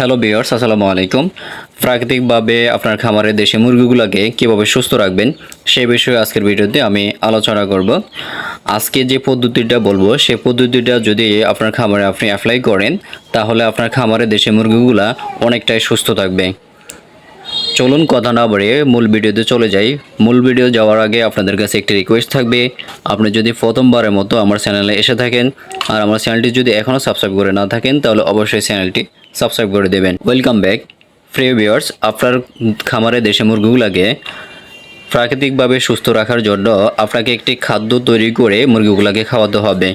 Hello বিয়ার্স আসসালামু আলাইকুম। প্রাকৃতিকভাবে আপনার খামারের দেশি মুরগিগুলোকে কীভাবে সুস্থ রাখবেন, সেই বিষয়ে আজকের ভিডিওতে আমি আলোচনা করব। আজকে যে পদ্ধতিটা বলব, সেই পদ্ধতিটা যদি আপনার খামারে আপনি অ্যাপ্লাই করেন, তাহলে আপনার খামারের দেশি মুরগিগুলা অনেকটাই সুস্থ থাকবে। চলুন কথা না বাড়িয়ে মূল ভিডিওতে চলে যাই। মূল ভিডিও যাওয়ার আগে আপনাদের কাছে একটি রিকোয়েস্ট থাকবে। আপনি যদি প্রথমবারের মতো আমার চ্যানেলে এসে থাকেন, আর আমার চ্যানেলটি যদি এখনও সাবস্ক্রাইব করে না থাকেন, তাহলে অবশ্যই চ্যানেলটি সাবস্ক্রাইব করে দেবেন। ওয়েলকাম ব্যাক ফ্রি ভিউয়ার্স আপনার খামারে দেশে মুরগিগুলাকে প্রাকৃতিকভাবে সুস্থ রাখার জন্য আপনাকে একটি খাদ্য তৈরি করে মুরগিগুলোকে খাওয়াতে হবে।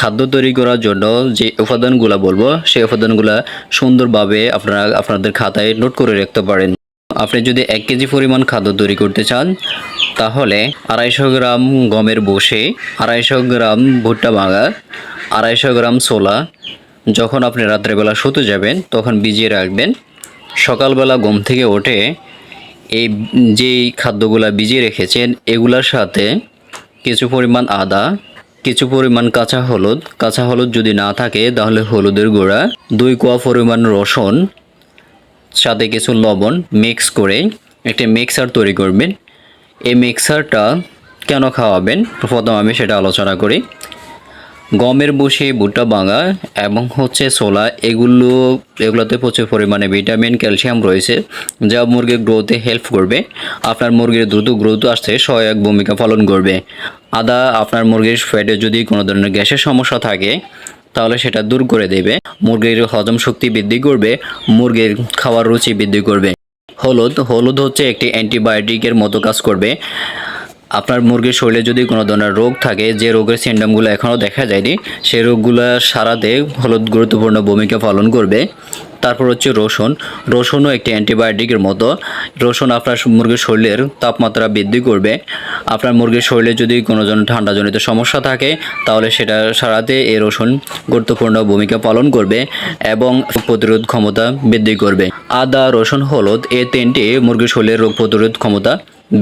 খাদ্য তৈরি করার জন্য যে উপাদানগুলো বলব, সেই উপাদানগুলো সুন্দরভাবে আপনারা আপনাদের খাতায় নোট করে রাখতে পারেন। আপনি যদি এক কেজি পরিমাণ খাদ্য তৈরি করতে চান, তাহলে আড়াইশো গ্রাম গমের বসে, আড়াইশো গ্রাম ভুট্টা ভাঙা, আড়াইশো গ্রাম ছোলা যখন আপনি রাত্রেবেলা শুতে যাবেন, তখন ভিজিয়ে রাখবেন। সকালবেলা ঘুম থেকে উঠে এই যেই খাদ্যগুলা ভিজিয়ে রেখেছেন, এগুলার সাথে কিছু পরিমাণ আদা, কিছু পরিমাণ কাঁচা হলুদ। কাঁচা হলুদ যদি না থাকে, তাহলে হলুদের গুঁড়া, দুই কোয়া পরিমাণ রসুন, সাথে কিছু লবণ মিক্স করে একটি মিক্সার তৈরি করবেন। এই মিক্সারটা কেন খাওয়াবেন? প্রথম আমি সেটা আলোচনা করি। গমের বসে, ভুট্টা ভাঙা এবং হচ্ছে ছোলা, এগুলো, এগুলোতে প্রচুর পরিমাণে ভিটামিন ক্যালসিয়াম রয়েছে, যা মুরগির গ্রোথে হেল্প করবে। আপনার মুরগির দ্রুত গ্রোথ আসতে সহায়ক ভূমিকা পালন করবে। আদা আপনার মুরগির ফ্যাটে যদি কোনো ধরনের গ্যাসের সমস্যা থাকে, তাহলে সেটা দূর করে দেবে। মুরগির হজম শক্তি বৃদ্ধি করবে, মুরগির খাওয়ার রুচি বৃদ্ধি করবে। হলুদ হলুদ হচ্ছে একটি অ্যান্টিবায়োটিকের মতো কাজ করবে। আপনার মুরগির শরীরে যদি কোনো ধরনের রোগ থাকে, যে রোগের সিমটমগুলো এখনও দেখা যায়নি, সেই রোগগুলো সারাতে হলুদ গুরুত্বপূর্ণ ভূমিকা পালন করবে। তারপর হচ্ছে রসুন। রসুনও একটি অ্যান্টিবায়োটিকের মতো। রসুন আপনার মুরগির শরীরের তাপমাত্রা বৃদ্ধি করবে। আপনার মুরগির শরীরে যদি কোনো ধরনের ঠান্ডাজনিত সমস্যা থাকে, তাহলে সেটা সারাতে এই রসুন গুরুত্বপূর্ণ ভূমিকা পালন করবে এবং প্রতিরোধ ক্ষমতা বৃদ্ধি করবে। আদা, রসুন, হলুদ এই তিনটি মুরগির শরীরের রোগ প্রতিরোধ ক্ষমতা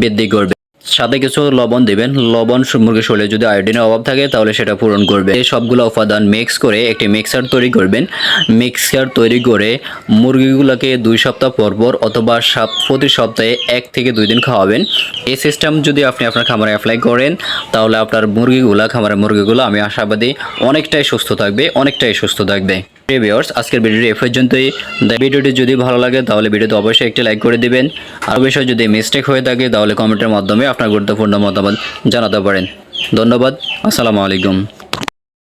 বৃদ্ধি করবে। সাথে কিছু লবণ দিবেন। লবণ মুরগির শরীরে যদি আয়োডিনের অভাব থাকে, তাহলে সেটা পূরণ করবে। এই সবগুলো উপাদান মিক্স করে একটি মিক্সার তৈরি করবেন। মিক্সার তৈরি করে মুরগিগুলোকে দুই সপ্তাহ পর পর অথবা সাপ প্রতি সপ্তাহে এক থেকে দুই দিন খাওয়াবেন। এই সিস্টেম যদি আপনি আপনার খামারে অ্যাপ্লাই করেন, তাহলে আপনার মুরগিগুলা খামারের মুরগিগুলো, আমি আশাবাদী, অনেকটাই সুস্থ থাকবে, অনেকটাই সুস্থ থাকবে। ভিউয়ার্স আজকের ভিডিওটি এ পর্যন্তই। ভিডিওটি যদি ভালো লাগে, তাহলে ভিডিওতে অবশ্যই একটি লাইক করে দিবেন। আর বিষয় যদি মিস্টেক হয়ে থাকে, তাহলে কমেন্টের মাধ্যমে আপনার গুরুত্বপূর্ণ মতামত জানাতে পারেন। ধন্যবাদ, আসসালামু আলাইকুম।